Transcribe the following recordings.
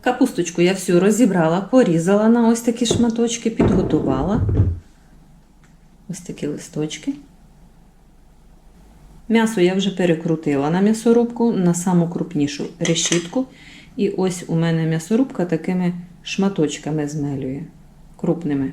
Капусточку я всю розібрала, порізала на ось такі шматочки, підготувала. Ось такі листочки. М'ясо я вже перекрутила на м'ясорубку, на саму крупнішу решітку. І ось у мене м'ясорубка такими шматочками змелює, крупними.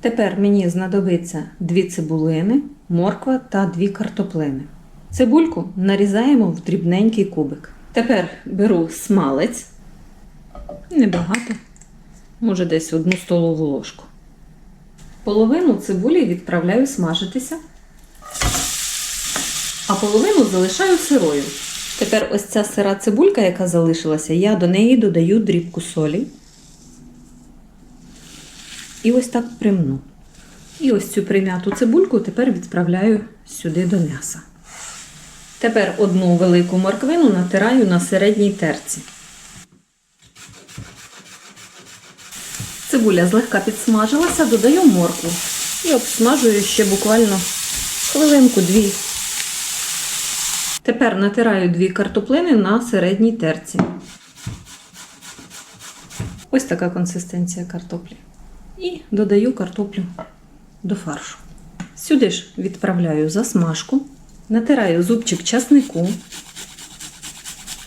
Тепер мені знадобиться дві цибулини, морква та дві картоплини. Цибульку нарізаємо в дрібненький кубик. Тепер беру смалець, небагато, може десь одну столову ложку. Половину цибулі відправляю смажитися, а половину залишаю сирою. Тепер ось ця сира цибулька, яка залишилася, я до неї додаю дрібку солі. І ось так примну. І ось цю прим'яту цибульку тепер відправляю сюди до м'яса. Тепер одну велику морквину натираю на середній терці. Цибуля злегка підсмажилася, додаю моркву і обсмажую ще буквально хвилинку-дві. Тепер натираю дві картоплини на середній терці. Ось така консистенція картоплі. І додаю картоплю до фаршу. Сюди ж відправляю засмажку, натираю зубчик часнику,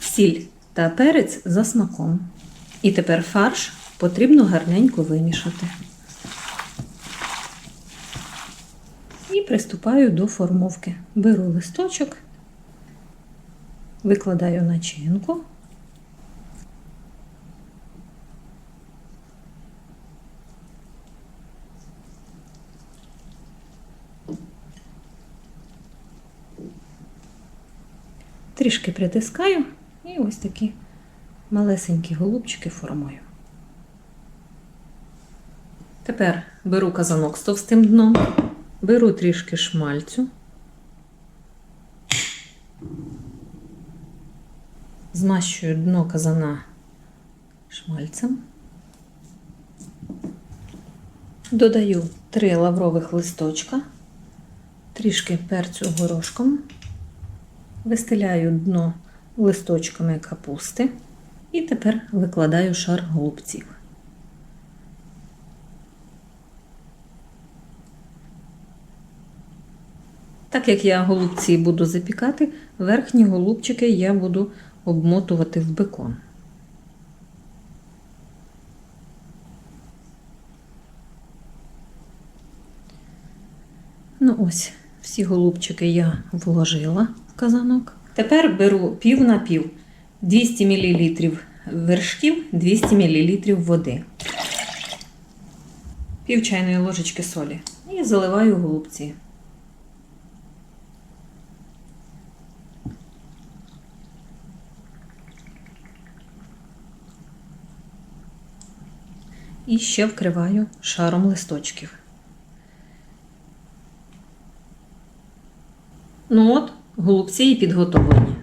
сіль та перець за смаком. І тепер фарш потрібно гарненько вимішати. І приступаю до формовки. Беру листочок, викладаю начинку. Трішки притискаю і ось такі малесенькі голубчики формую. Тепер беру казанок з товстим дном, беру трішки шмальцю, змащую дно казана шмальцем, додаю три лаврових листочка, трішки перцю горошком, вистеляю дно листочками капусти. І тепер викладаю шар голубців. Так як я голубці буду запікати, верхні голубчики я буду обмотувати в бекон. Ну ось, всі голубчики я вложила в казанок. Тепер беру пів на пів 200 мл вершків, 200 мл води, пів чайної ложечки солі і заливаю голубці. І ще вкриваю шаром листочків. Ну от, голубці і підготовлені.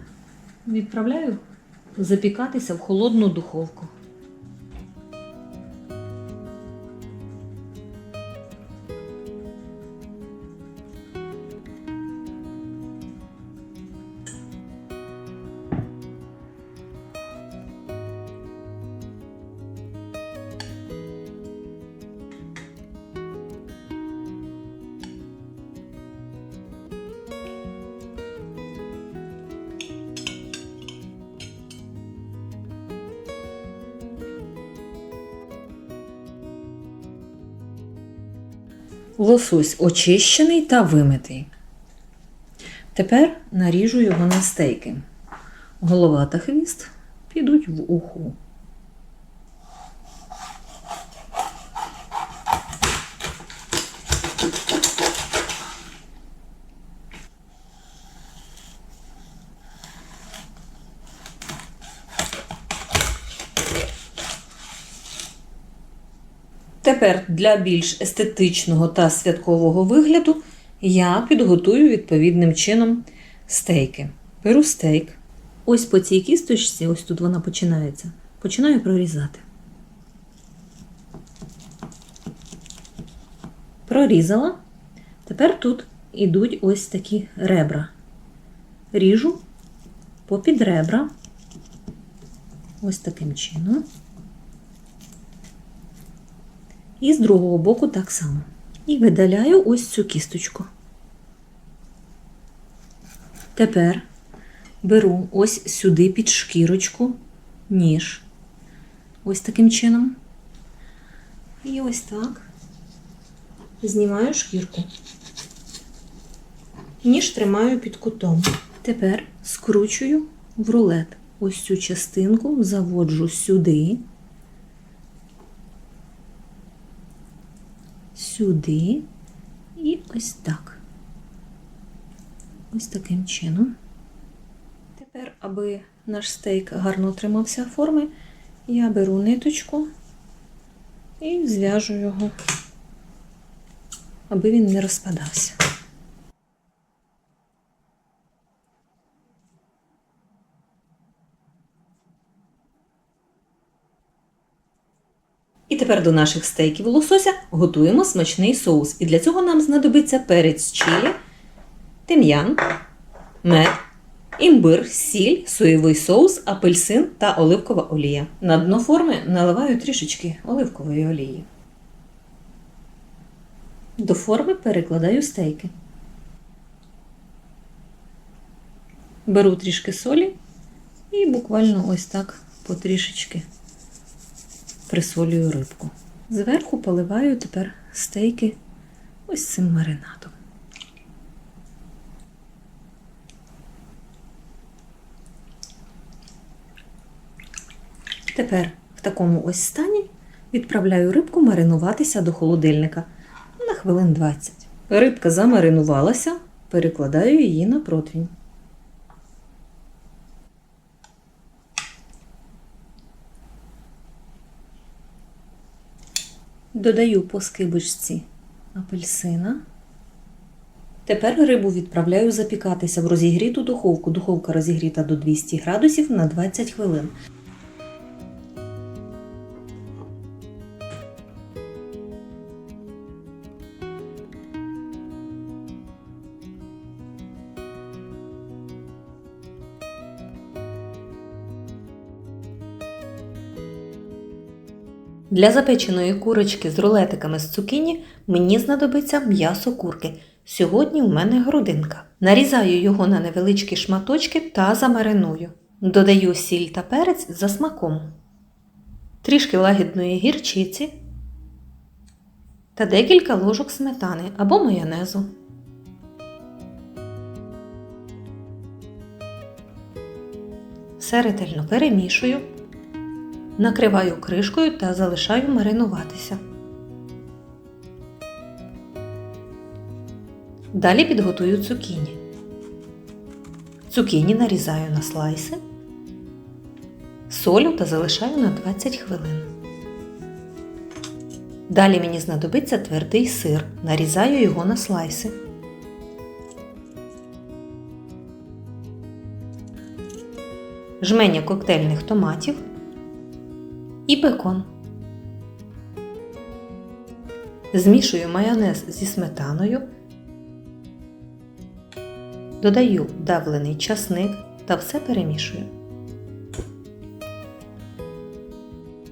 Відправляю запікатися в холодну духовку. Лосось очищений та вимитий. Тепер наріжу його на стейки. Голова та хвіст підуть в уху. Тепер для більш естетичного та святкового вигляду я підготую відповідним чином стейки. Беру стейк. Ось по цій кісточці, ось тут вона починається. Починаю прорізати. Прорізала. Тепер тут ідуть ось такі ребра. Ріжу попід ребра ось таким чином. І з другого боку так само. І видаляю ось цю кісточку. Тепер беру ось сюди під шкірочку ніж. Ось таким чином. І ось так знімаю шкірку. Ніж тримаю під кутом. Тепер скручую в рулет. Ось цю частинку заводжу сюди, сюди і ось так. Ось таким чином. Тепер, аби наш стейк гарно тримався форми, я беру ниточку і зв'яжу його, аби він не розпадався. Тепер до наших стейків лосося готуємо смачний соус. І для цього нам знадобиться перець чилі, тим'ян, мед, імбир, сіль, соєвий соус, апельсин та оливкова олія. На дно форми наливаю трішечки оливкової олії. До форми перекладаю стейки. Беру трішки солі і буквально ось так потрішечки присолюю рибку. Зверху поливаю тепер стейки ось цим маринадом. Тепер в такому ось стані відправляю рибку маринуватися до холодильника на хвилин 20. Рибка замаринувалася, перекладаю її на противень. Додаю по скибочці апельсина. Тепер рибу відправляю запікатися в розігріту духовку. Духовка розігріта до 200 градусів на 20 хвилин. Для запеченої курочки з рулетиками з цукіні мені знадобиться м'ясо курки. Сьогодні у мене грудинка. Нарізаю його на невеличкі шматочки та замариную. Додаю сіль та перець за смаком, трішки лагідної гірчиці та декілька ложок сметани або майонезу. Все ретельно перемішую. Накриваю кришкою та залишаю маринуватися. Далі підготую цукіні. Цукіні нарізаю на слайси, солю та залишаю на 20 хвилин. Далі мені знадобиться твердий сир. Нарізаю його на слайси. Жменя коктейльних томатів і бекон. Змішую майонез зі сметаною, додаю давлений часник та все перемішую.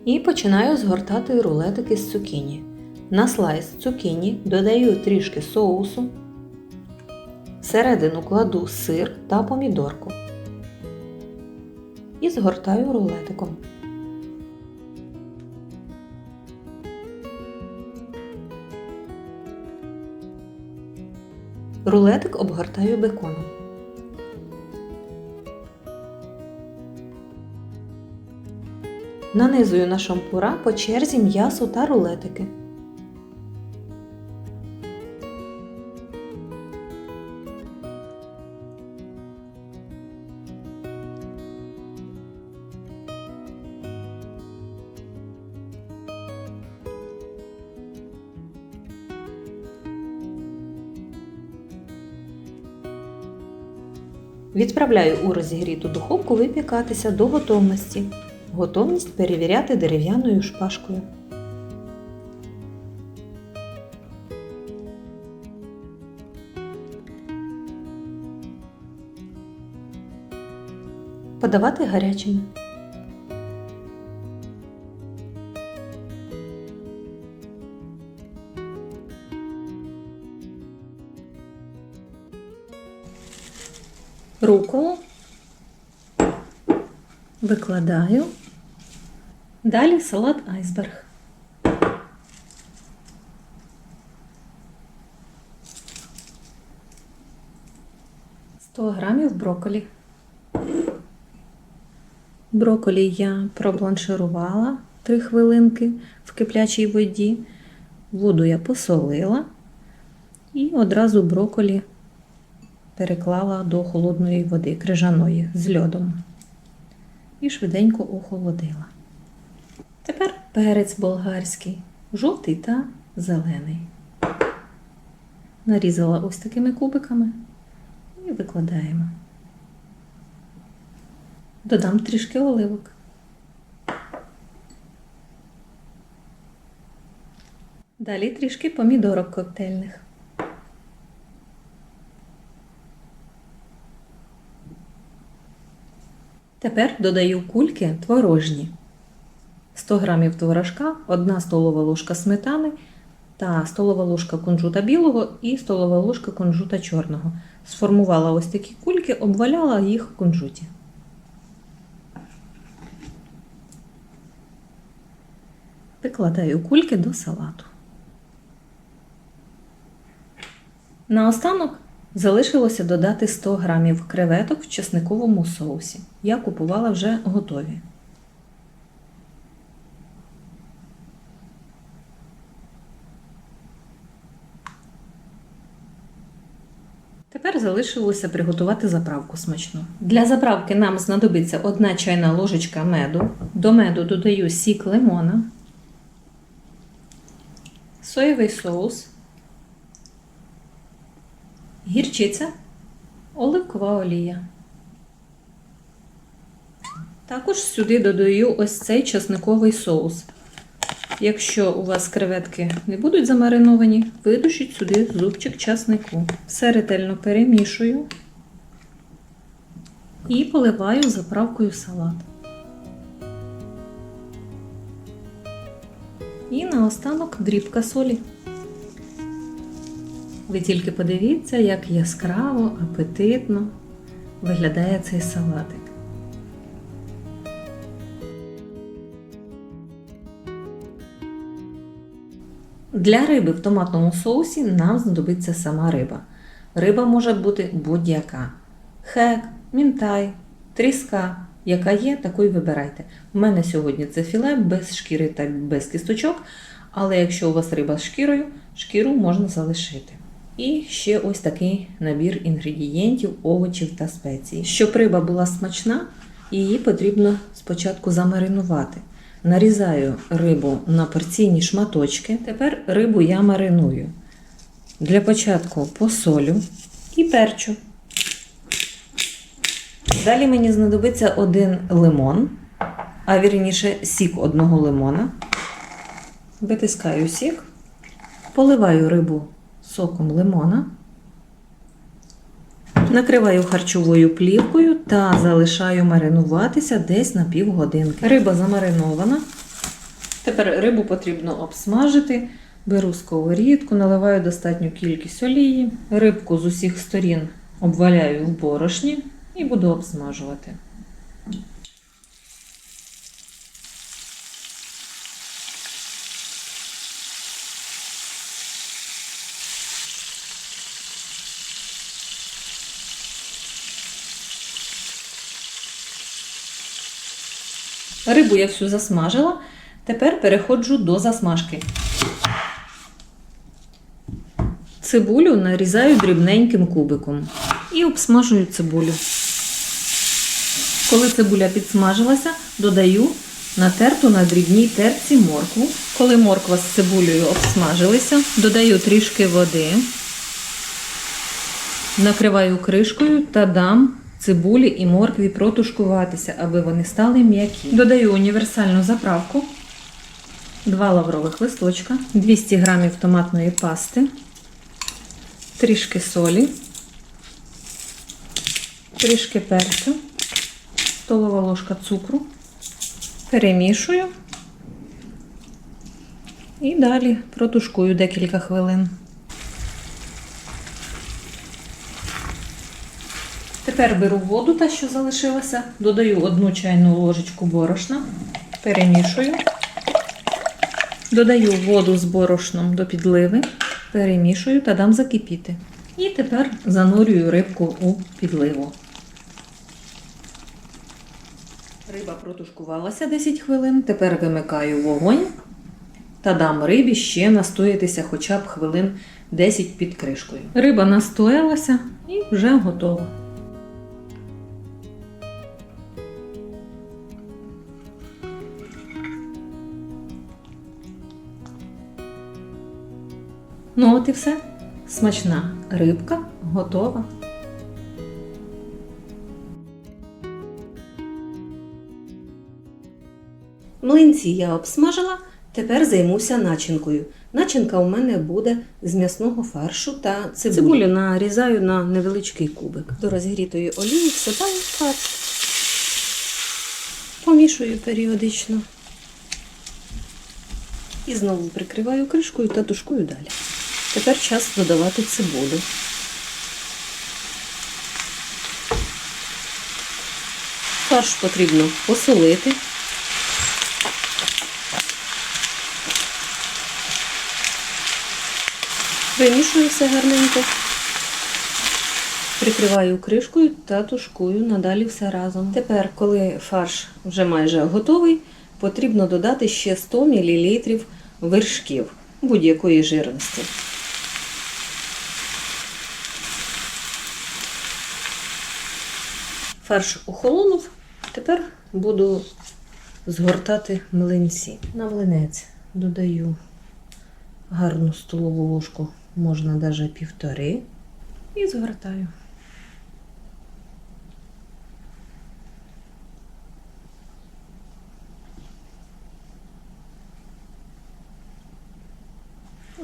І починаю згортати рулетики з цукіні. На слайс цукіні додаю трішки соусу, всередину кладу сир та помідорку і згортаю рулетиком. Рулетик обгортаю беконом. Нанизую на шампура по черзі м'ясо та рулетики. Відправляю у розігріту духовку випікатися до готовності. Готовність перевіряти дерев'яною шпажкою. Подавати гарячими. Руколу, викладаю. Далі салат айсберг. Сто грамів брокколі. Брокколі я пробланширувала 3 хвилинки в киплячій воді. Воду я посолила і одразу брокколі переклала до холодної води, крижаної з льодом. І швиденько охолодила. Тепер перець болгарський, жовтий та зелений. Нарізала ось такими кубиками і викладаємо. Додам трішки оливок. Далі трішки помідорок коктейльних. Тепер додаю кульки творожні. 100 г творожка, 1 столова ложка сметани та столова ложка кунжута білого і столова ложка кунжута чорного. Сформувала ось такі кульки, обваляла їх в кунжуті. Викладаю кульки до салату. Наостанок залишилося додати 100 г креветок в чесниковому соусі. Я купувала вже готові. Тепер залишилося приготувати заправку смачну. Для заправки нам знадобиться 1 чайна ложечка меду. До меду додаю сік лимона, соєвий соус, гірчиця, оливкова олія. Також сюди додаю ось цей часниковий соус. Якщо у вас креветки не будуть замариновані, видушіть сюди зубчик часнику. Все ретельно перемішую і поливаю заправкою салат. І наостанок дрібка солі. Ви тільки подивіться, як яскраво, апетитно виглядає цей салатик. Для риби в томатному соусі нам знадобиться сама риба. Риба може бути будь-яка. Хек, мінтай, тріска. Яка є, таку й вибирайте. У мене сьогодні це філе без шкіри та без кісточок, але якщо у вас риба з шкірою, шкіру можна залишити. І ще ось такий набір інгредієнтів, овочів та спецій. Щоб риба була смачна, її потрібно спочатку замаринувати. Нарізаю рибу на порційні шматочки. Тепер рибу я мариную. Для початку посолю і перчу. Далі мені знадобиться один лимон, а вірніше сік одного лимона. Витискаю сік, поливаю рибу соком лимона, накриваю харчовою плівкою та залишаю маринуватися десь на півгодинки. Риба замаринована. Тепер рибу потрібно обсмажити. Беру сковорідку, наливаю достатню кількість олії, рибку з усіх сторін обваляю в борошні і буду обсмажувати. Рибу я всю засмажила. Тепер переходжу до засмажки. Цибулю нарізаю дрібненьким кубиком і обсмажую цибулю. Коли цибуля підсмажилася, додаю натерту на дрібній терці моркву. Коли морква з цибулею обсмажилися, додаю трішки води, накриваю кришкою та дам цибулі і моркві протушкуватися, аби вони стали м'які. Додаю універсальну заправку, 2 лаврових листочка, 200 г томатної пасти, трішки солі, трішки перцю, столова ложка цукру, перемішую і далі протушкую декілька хвилин. Тепер беру воду, та що залишилася, додаю одну чайну ложечку борошна, перемішую. Додаю воду з борошном до підливи, перемішую та дам закипіти. І тепер занурюю рибку у підливу. Риба протушкувалася 10 хвилин. Тепер вимикаю вогонь та дам рибі ще настоятися хоча б хвилин 10 під кришкою. Риба настоялася і вже готова. Ну от і все. Смачна рибка готова. Млинці я обсмажила, тепер займуся начинкою. Начинка у мене буде з м'ясного фаршу та цибулі. Цибулю нарізаю на невеличкий кубик. До розгрітої олії всипаю фарш. Помішую періодично. І знову прикриваю кришкою та тушкую далі. Тепер час додавати цибулю. Фарш потрібно посолити. Вимішую все гарненько. Прикриваю кришкою та тушкую надалі все разом. Тепер, коли фарш вже майже готовий, потрібно додати ще 100 мл вершків будь-якої жирності. Фарш охолонув, тепер буду згортати млинці. На млинець додаю гарну столову ложку, можна навіть півтори, і згортаю.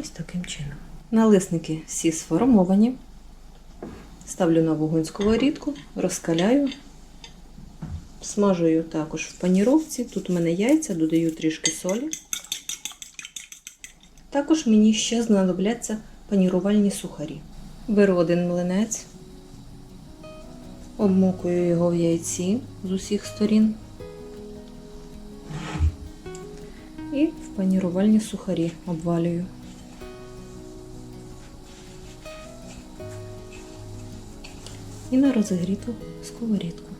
Ось таким чином. Налисники всі сформовані. Ставлю на вогонь сковорідку, розкаляю, смажую також в паніровці. Тут у мене яйця, додаю трішки солі. Також мені ще знадобляться панірувальні сухарі. Беру один млинець, обмокую його в яйці з усіх сторін. І в панірувальні сухарі обвалюю. І на розігріту сковорідку.